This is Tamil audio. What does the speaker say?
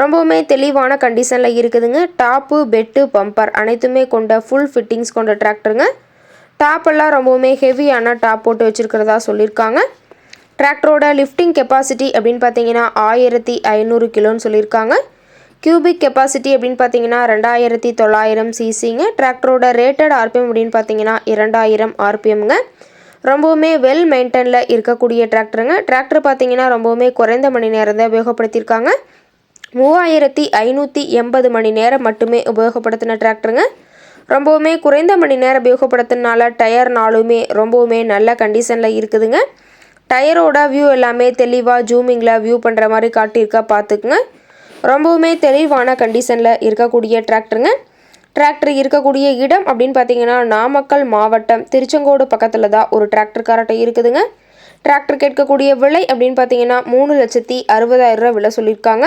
ரொம்பவுமே தெளிவான கண்டிஷனில் இருக்குதுங்க. டாப்பு பெட்டு பம்பர் அனைத்துமே கொண்ட ஃபுல் ஃபிட்டிங்ஸ் கொண்ட டிராக்டருங்க டாப்பெல்லாம் ரொம்பவுமே ஹெவியான டாப் போட்டு வச்சுருக்கிறதா சொல்லியிருக்காங்க. டிராக்டரோட லிஃப்டிங் கெப்பாசிட்டி அப்படின்னு பார்த்தீங்கன்னா ஆயிரத்தி ஐநூறு கிலோன்னு சொல்லியிருக்காங்க. கியூபிக் கெப்பாசிட்டி அப்படின்னு பார்த்தீங்கன்னா ரெண்டாயிரத்தி தொள்ளாயிரம் சிசிங்க டிராக்டரோட ரேட்டட் ஆர்பிஎம் அப்படின்னு பார்த்தீங்கன்னா இரண்டாயிரம் ஆர்பிஎம்ங்க ரொம்பவுமே வெல் மெயின்டெனில் இருக்கக்கூடிய டிராக்டருங்க டிராக்டர் பார்த்தீங்கன்னா ரொம்பவுமே குறைந்த மணி நேரம் தான் உபயோகப்படுத்தியிருக்காங்க. மூவாயிரத்தி ஐநூற்றி எண்பது மணி நேரம் மட்டுமே உபயோகப்படுத்தின டிராக்டருங்க. ரொம்பவுமே குறைந்த மணி நேரம் உபயோகப்படுத்தினால டயர் நாளுமே ரொம்பவுமே நல்ல கண்டிஷனில் இருக்குதுங்க. டயரோட வியூ எல்லாமே தெளிவாக ஜூமிங்கில் வியூ பண்ணுற மாதிரி காட்டியிருக்கா பார்த்துக்குங்க. ரொம்பவுமே தெளிவான கண்டிஷனில் இருக்கக்கூடிய டிராக்டருங்க. டிராக்டர் இருக்கக்கூடிய இடம் அப்படின்னு பார்த்தீங்கன்னா நாமக்கல் மாவட்டம் திருச்செங்கோடு பக்கத்தில் தான் ஒரு டிராக்டர் இருக்குதுங்க. டிராக்டர் கேட்கக்கூடிய விலை அப்படின்னு பார்த்தீங்கன்னா மூணு லட்சத்தி அறுபதாயிரம் ரூபா விலை சொல்லியிருக்காங்க.